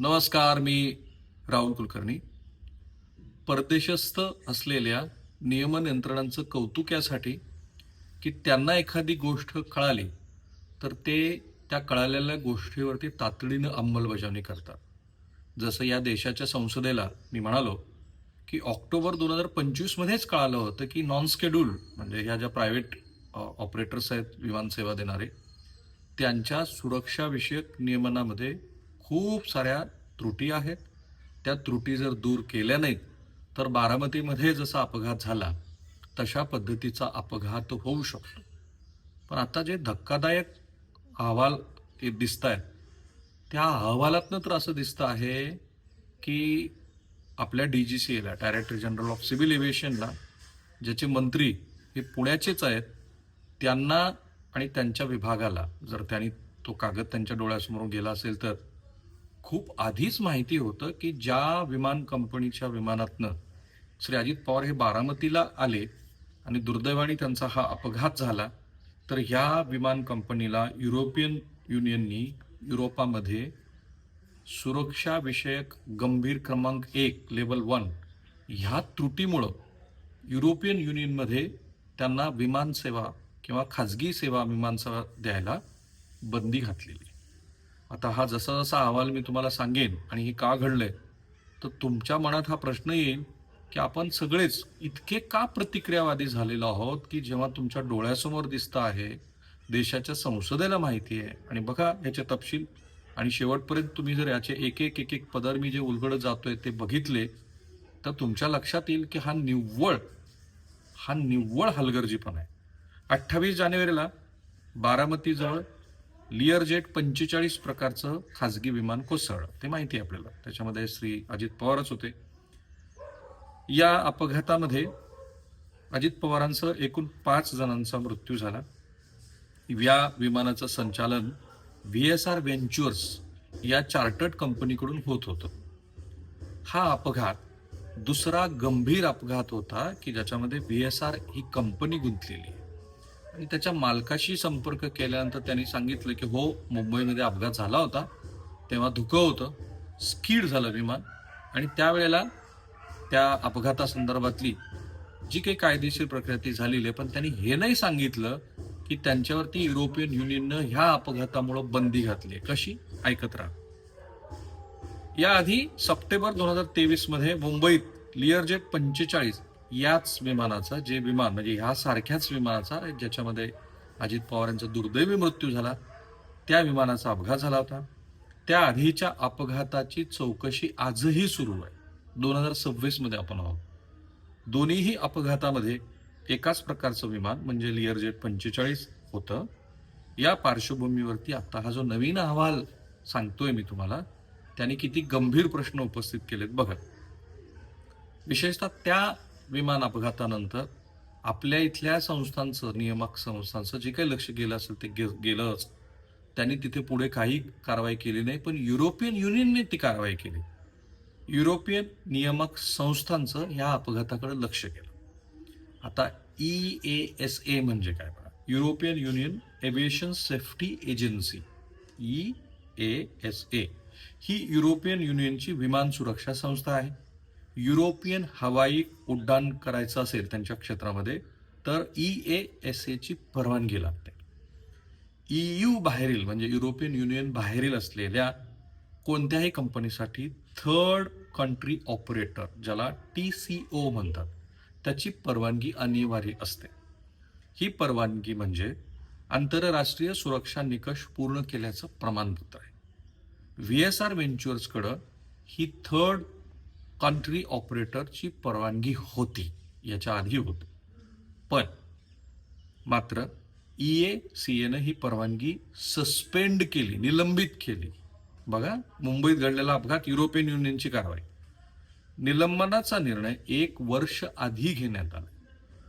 नमस्कार मी राहुल कुलकर्णी. परदेशस्थ असलेल्या नियमन यंत्रणांचं कौतुक यासाठी की त्यांना एखादी गोष्ट कळाली तर ते त्या कळालेल्या गोष्टीवरती तातडीनं अंमलबजावणी करतात. जसं या देशाच्या संसदेला मी म्हणालो की ऑक्टोबर दोन हजार पंचवीसमध्येच कळालं होतं की नॉन स्केड्यूल म्हणजे ह्या ज्या प्रायव्हेट ऑपरेटर्स आहेत विमानसेवा देणारे त्यांच्या सुरक्षाविषयक नियमनामध्ये खूप साऱ्या त्रुटी आहेत. त्या त्रुटी जर दूर केल्या नाहीत तर बारामतीमध्ये जसा अपघात झाला तशा पद्धतीचा अपघात होऊ शकतो. पण आता जे धक्कादायक अहवाल दिसत आहेत त्या अहवालातनं तर असं दिसतं आहे की आपल्या डी जी सी एला डायरेक्टर जनरल ऑफ सिव्हिल एव्हिएशनला ज्याचे मंत्री हे पुण्याचेच आहेत त्यांना आणि त्यांच्या विभागाला जर त्यांनी तो कागद त्यांच्या डोळ्यासमोर गेला असेल तर खूप आधीच माहिती होतं की ज्या विमान कंपनीच्या विमानातनं श्री अजित पवार हे बारामतीला आले आणि दुर्दैवाने त्यांचा हा अपघात झाला तर ह्या विमान कंपनीला युरोपियन युनियननी युरोपामध्ये सुरक्षाविषयक गंभीर क्रमांक एक लेवल वन ह्या त्रुटीमुळं युरोपियन युनियनमध्ये त्यांना विमानसेवा किंवा खाजगी सेवा विमानसेवा द्यायला बंदी घातलेली. आता हा जसा जसा अहवाल मी तुम्हाला सांगेन आणि हे का घडलंय तर तुमच्या मनात हा प्रश्न येईल की आपण सगळेच इतके का प्रतिक्रियावादी झालेलो आहोत की जेव्हा तुमच्या डोळ्यासमोर दिसतं आहे देशाच्या संसदेला माहिती आहे. आणि बघा याचे तपशील. आणि शेवटपर्यंत तुम्ही जर याचे एक एक एक एक पदर मी जे उलगडत जातोय ते बघितले तर तुमच्या लक्षात येईल की हा निव्वळ हा निव्वळ हलगर्जीपणा आहे. अठ्ठावीस जानेवारीला बारामतीजवळ लिअर जेट पंचेचाळीस प्रकारचं खाजगी विमान कोसळलं ते माहिती आहे आपल्याला. त्याच्यामध्ये श्री अजित पवारच होते. या अपघातामध्ये अजित पवारांसह एकूण पाच जणांचा मृत्यू झाला. या विमानाचं संचालन व्ही एस आर व्हेंच्युअर्स या चार्टर्ड कंपनीकडून होत होतं. हा अपघात दुसरा गंभीर अपघात होता की ज्याच्यामध्ये व्ही एस आर ही कंपनी गुंतलेली आहे. आणि त्याच्या मालकाशी संपर्क केल्यानंतर त्यांनी सांगितलं की हो मुंबईमध्ये अपघात झाला होता. तेव्हा धुकं होतं. स्कीड झालं विमान. आणि त्यावेळेला त्या अपघातासंदर्भातली जी काही कायदेशीर प्रक्रिया ती झालेली आहे. पण त्यांनी हे नाही सांगितलं की त्यांच्यावरती युरोपियन युनियननं ह्या अपघातामुळं बंदी घातली आहे. कशी? ऐकत राहा. याआधी सप्टेंबर दोन हजार तेवीसमध्ये मुंबईत लिअरजेट पंचेचाळीस याच विमानाचा जे विमान म्हणजे ह्या सारख्याच विमानाचा ज्याच्यामध्ये अजित पवार यांचा दुर्दैवी मृत्यू झाला त्या विमानाचा अपघात झाला होता. त्या आधीच्या अपघाताची चौकशी आजही सुरू आहे. दोन हजार सव्वीसमध्ये आपण आहोत. दोन्हीही अपघातामध्ये एकाच प्रकारचं विमान म्हणजे लिअरजेट पंचेचाळीस होतं. या पार्श्वभूमीवरती आता हा जो नवीन अहवाल सांगतोय मी तुम्हाला त्याने किती गंभीर प्रश्न उपस्थित केलेत बघा. विशेषतः त्या विमान अपघातानंतर आपल्या इथल्या संस्थांचं नियामक संस्थांचं जे काही लक्ष गेलं असेल ते गे- गेलंच. त्यांनी तिथे पुढे काही कारवाई केली नाही पण युरोपियन युनियनने ती कारवाई केली. युरोपियन नियामक संस्थांचं ह्या अपघाताकडे लक्ष केलं आता ई ए एस ए म्हणजे काय बघा? European Union aviation safety agency E A S A. He European युनियनची विमान सुरक्षा संस्था आहे. युरोपियन हवाई उड्डाण करायचं असेल त्यांच्या क्षेत्रामध्ये तर ई ए एस एची परवानगी लागते. ईयू बाहेरील म्हणजे युरोपियन युनियन बाहेरील असलेल्या कोणत्याही कंपनीसाठी थर्ड कंट्री ऑपरेटर ज्याला टी सी ओ म्हणतात त्याची परवानगी अनिवार्य असते. ही परवानगी म्हणजे आंतरराष्ट्रीय सुरक्षा निकष पूर्ण केल्याचं प्रमाणपत्र आहे. व्ही एस आर व्हेंच्युअर्सकडं ही थर्ड कंट्री ऑपरेटरची परवानगी होती याच्या आधी होती. पण मात्र ई ए सी एनं ही परवानगी सस्पेंड केली निलंबित केली. बघा मुंबईत घडलेला अपघात युरोपियन युनियनची कारवाई. निलंबनाचा निर्णय एक वर्ष आधी घेण्यात आला.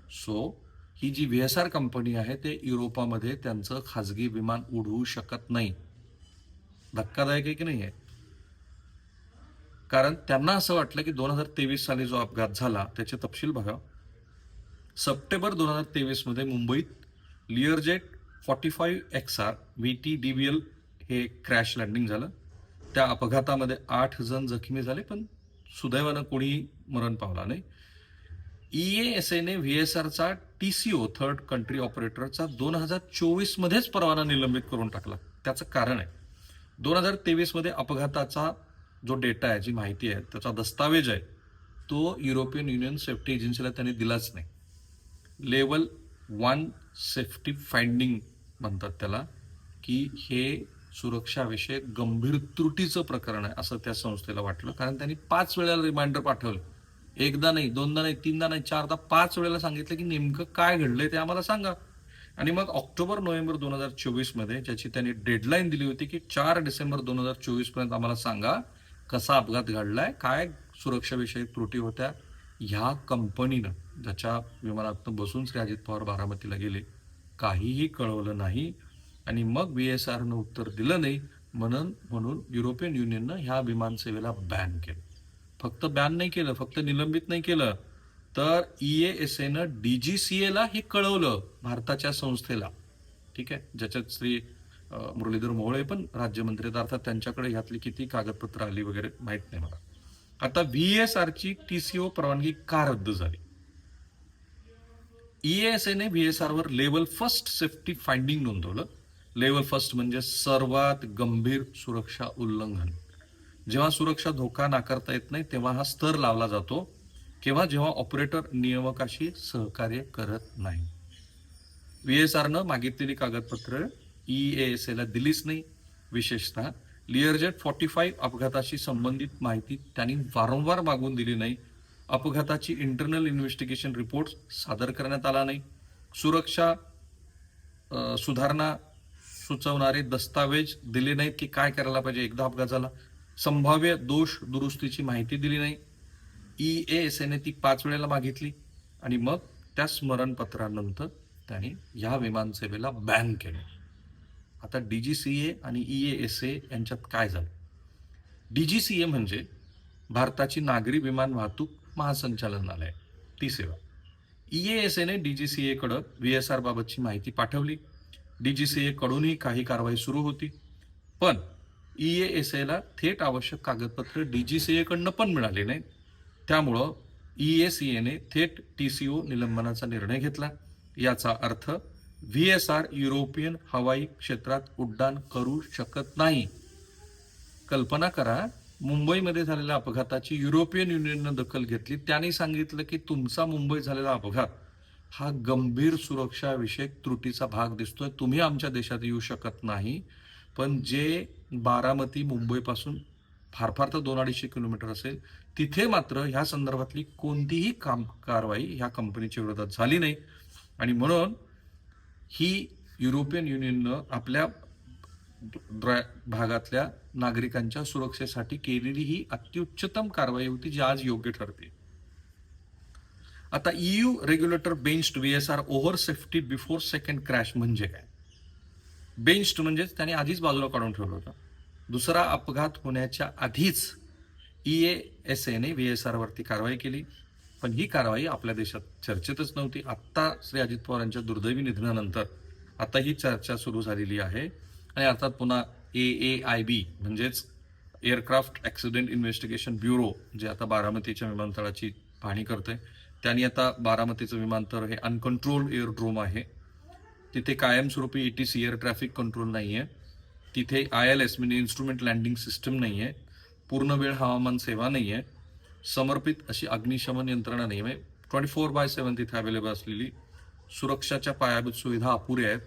सो ही जी व्ही एस आर कंपनी आहे ते युरोपामध्ये त्यांचं खाजगी विमान उडवू शकत नाही. धक्कादायक आहे की नाही आहे? कारण त्यांना असं वाटलं की दोन हजार तेवीस साली जो अपघात झाला त्याचे तपशील बघा. सप्टेंबर दोन हजार तेवीसमध्ये मुंबईत Learjet forty five X R V T D B L हे क्रॅश लँडिंग झालं. त्या अपघातामध्ये आठ जण जखमी झाले पण सुदैवानं कोणीही मरण पावला नाही. ई एस एने V S आरचा T C O third country ऑपरेटरचा दोन हजार चोवीसमध्येच परवाना निलंबित करून टाकला. त्याचं कारण आहे दोन हजार तेवीसमध्ये अपघाताचा जो डेटा आहे जी माहिती आहे त्याचा दस्तावेज आहे तो युरोपियन युनियन सेफ्टी एजन्सीला त्यांनी दिलाच नाही. लेवल वन सेफ्टी फाइंडिंग म्हणतात त्याला की हे सुरक्षाविषयक गंभीर त्रुटीचं प्रकरण आहे असं त्या संस्थेला वाटलं. कारण त्यांनी पाच वेळेला रिमाइंडर पाठवलं. एकदा नाही दोनदा नाही तीनदा नाही चारदा पाच वेळेला सांगितलं की नेमकं काय घडलंय ते आम्हाला सांगा. आणि मग ऑक्टोबर नोव्हेंबर दोन हजार चोवीसमध्ये ज्याची त्यांनी डेडलाईन दिली होती की चार डिसेंबर दोन हजार चोवीसपर्यंत आम्हाला सांगा कसा अपघात घडलाय काय सुरक्षाविषयक त्रुटी होत्या ह्या कंपनीनं ज्याच्या विमानातून बसून श्री अजित पवार बारामतीला गेले काहीही कळवलं नाही आणि मग बी एस आरनं उत्तर दिलं नाही म्हणून म्हणून युरोपियन युनियननं ह्या विमानसेवेला बॅन केलं. फक्त बॅन नाही केलं फक्त निलंबित नाही केलं. तर ई एस एनं डी जी सी एला हे कळवलं भारताच्या संस्थेला. ठीक आहे? ज्याच्यात श्री मुरलीधर मोहळे पण राज्यमंत्री आहेत. अर्थात त्यांच्याकडे ह्यातली किती कागदपत्र आली वगैरे माहीत नाही मला. आता व्ही एस आरची टीसीओ परवानगी का रद्द झाली? ईएसएने व्ही एस आर वर लेवल फर्स्ट सेफ्टी फाइंडिंग नोंदवलं. लेवल फर्स्ट म्हणजे सर्वात गंभीर सुरक्षा उल्लंघन. जेव्हा सुरक्षा धोका नाकारता येत नाही तेव्हा हा स्तर लावला जातो. किंवा जेव्हा ऑपरेटर नियामकाशी सहकार्य करत नाही. व्ही एस आरनं मागितलेली कागदपत्र ई एस एला दिलीच नाही विशेषतः लिअरजेट फॉर्टी फाईव्ह अपघाताशी संबंधित माहिती त्यांनी वारंवार मागून दिली नाही. अपघाताची इंटरनल इन्व्हेस्टिगेशन रिपोर्ट सादर करण्यात आला नाही. सुरक्षा सुधारणा सुचवणारे दस्तावेज दिले नाहीत की काय करायला पाहिजे एकदा अपघात झाला. संभाव्य दोष दुरुस्तीची माहिती दिली नाही. ई ए एस एने ती पाच वेळेला मागितली आणि मग त्या स्मरणपत्रानंतर त्यांनी या विमानसेवेला बॅन केलं. आता डी जी सी ए आणि ई ए एस ए यांच्यात काय झालं? डी जी सी ए म्हणजे भारताची नागरी विमान वाहतूक महासंचालनालय. ती सेवा. ई ए एस एने डी जी सी कडं व्ही एस आर बाबतची माहिती पाठवली. डी जी सी कडूनही काही कारवाई सुरू होती. पण ई ए एस एला थेट आवश्यक कागदपत्र डी जी सी कडनं पण मिळाले नाही त्यामुळं ई एस एने थेट टी सी ओ निलंबनाचा निर्णय घेतला. याचा अर्थ व्ही एस आर युरोपियन हवाई क्षेत्रात उड्डाण करू शकत नाही. कल्पना करा मुंबईमध्ये झालेल्या अपघाताची युरोपियन युनियननं दखल घेतली. त्यांनी सांगितलं की तुमचा मुंबईत झालेला अपघात हा गंभीर सुरक्षाविषयक त्रुटीचा भाग दिसतोय. तुम्ही आमच्या देशात येऊ शकत नाही. पण जे बारामती मुंबईपासून फार फार तर दोन अडीचशे किलोमीटर असेल तिथे मात्र ह्या संदर्भातली कोणतीही काम कारवाई ह्या कंपनीच्या विरोधात झाली नाही. आणि म्हणून ही युरोपियन युनियननं आपल्या भागातल्या नागरिकांच्या सुरक्षेसाठी केलेली ही अत्युच्चतम कारवाई होती जी आज योग्य ठरते. आता EU regulator benched R over safety before second crash म्हणजे काय? बेंच्ड म्हणजेच त्याने आधीच बाजूला काढून ठेवलं होतं. दुसरा अपघात होण्याच्या आधीच ई एस एने व्ही एस वरती कारवाई केली. पण ही कारवाई आपल्या देशात चर्चेतच नव्हती. आत्ता श्री अजित पवारांच्या दुर्दैवी निधनानंतर आता ही चर्चा सुरू झालेली आहे. आणि अर्थात पुन्हा ए ए आय बी म्हणजेच एअरक्राफ्ट ॲक्सिडेंट इन्व्हेस्टिगेशन ब्युरो जे आता बारामतीच्या विमानतळाची पाहणी करते त्यांनी आता बारामतीचं विमानतळ हे अनकंट्रोल एअरड्रोम आहे. तिथे कायमस्वरूपी E T C air traffic control नाही आहे तिथे आय एल एस म्हणजे इन्स्ट्रुमेंट लँडिंग सिस्टम नाही आहे पूर्ण वेळ हवामान सेवा नाही आहे समर्पित अशी अग्निशमन यंत्रणा नाही. आहे ट्वेंटी फोर बाय सेवन तिथे अवेलेबल असलेली सुरक्षाच्या पायाभूत सुविधा अपुऱ्या आहेत.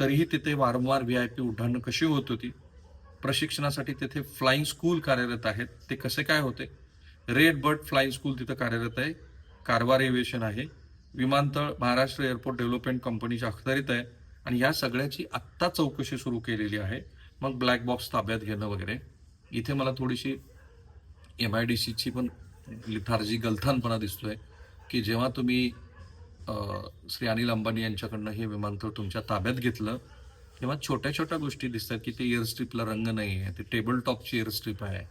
तरीही तिथे वारंवार व्ही आय पी उड्डाणं कशी होत होती? प्रशिक्षणासाठी तिथे फ्लाईंग स्कूल कार्यरत आहेत. ते कसे काय होते? रेड बर्ड फ्लाईंग स्कूल तिथं कार्यरत आहे. कारवार एव्हिएशन आहे. विमानतळ महाराष्ट्र एअरपोर्ट डेव्हलपमेंट कंपनीच्या अखत्यारीत आहे. आणि या सगळ्याची आत्ता चौकशी सुरू केलेली आहे. मग ब्लॅक बॉक्स ताब्यात घेणं वगैरे. इथे मला थोडीशी एम आय डी सीची पण लिथार्जी गलथानपणा दिसतोय की जेव्हा तुम्ही श्री अनिल अंबानी यांच्याकडनं हे विमानतळ तुमच्या ताब्यात घेतलं तेव्हा छोट्या छोट्या गोष्टी दिसतात की ते एअरस्ट्रीपला रंग नाही आहे ते टेबल टॉपची एअरस्ट्रीप आहे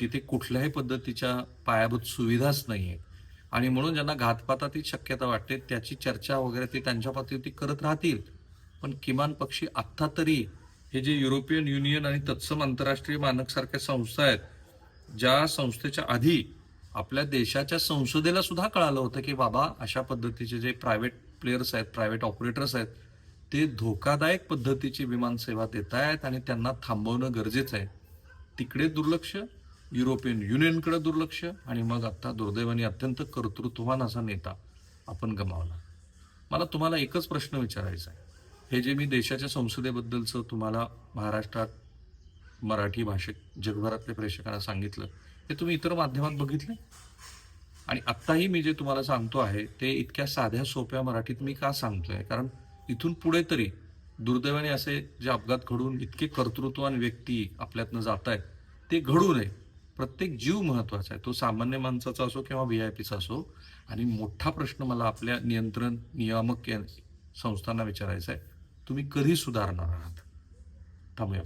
तिथे कुठल्याही पद्धतीच्या पायाभूत सुविधाच नाही आहेत. आणि म्हणून ज्यांना घातपाताची शक्यता वाटते त्याची चर्चा वगैरे ते त्यांच्या पातळीवरती करत राहतील. पण किमान पक्षी आत्ता तरी हे जे युरोपियन युनियन आणि तत्सम आंतरराष्ट्रीय मानकसारख्या संस्था आहेत ज्या संस्थेच्या आधी आपल्या देशाच्या संसदेला सुद्धा कळालं होतं की बाबा अशा पद्धतीचे जे प्रायव्हेट प्लेयर्स आहेत प्रायव्हेट ऑपरेटर्स आहेत ते धोकादायक पद्धतीची विमान सेवा देत आहेत आणि त्यांना थांबवणं गरजेचं आहे. तिकडे दुर्लक्ष युरोपियन युनियनकडे दुर्लक्ष आणि मग आत्ता दुर्दैवाने अत्यंत कर्तृत्ववान असा नेता आपण गमावला. मला तुम्हाला एकच प्रश्न विचारायचा आहे. हे जे मी देशाच्या संसदेबद्दलचं तुम्हाला महाराष्ट्रात मराठी भाषेत जगभरातल्या प्रेक्षकांना सांगितलं हे तुम्ही इतर माध्यमात बघितलं? आणि आत्ताही मी जे तुम्हाला सांगतो आहे ते इतक्या साध्या सोप्या मराठीत मी का सांगतोय? कारण इथून पुढे तरी दुर्दैवाने असे जे अपघात घडून इतके कर्तृत्वान व्यक्ती आपल्यातनं जात आहेत ते घडू नये. प्रत्येक जीव महत्त्वाचा आहे. तो सामान्य माणसाचा असो किंवा व्ही आय पीचा असो. आणि मोठा प्रश्न मला आपल्या नियंत्रण नियामक संस्थांना विचारायचा आहे. तुम्ही कधी सुधारणार आहात? थांबूया.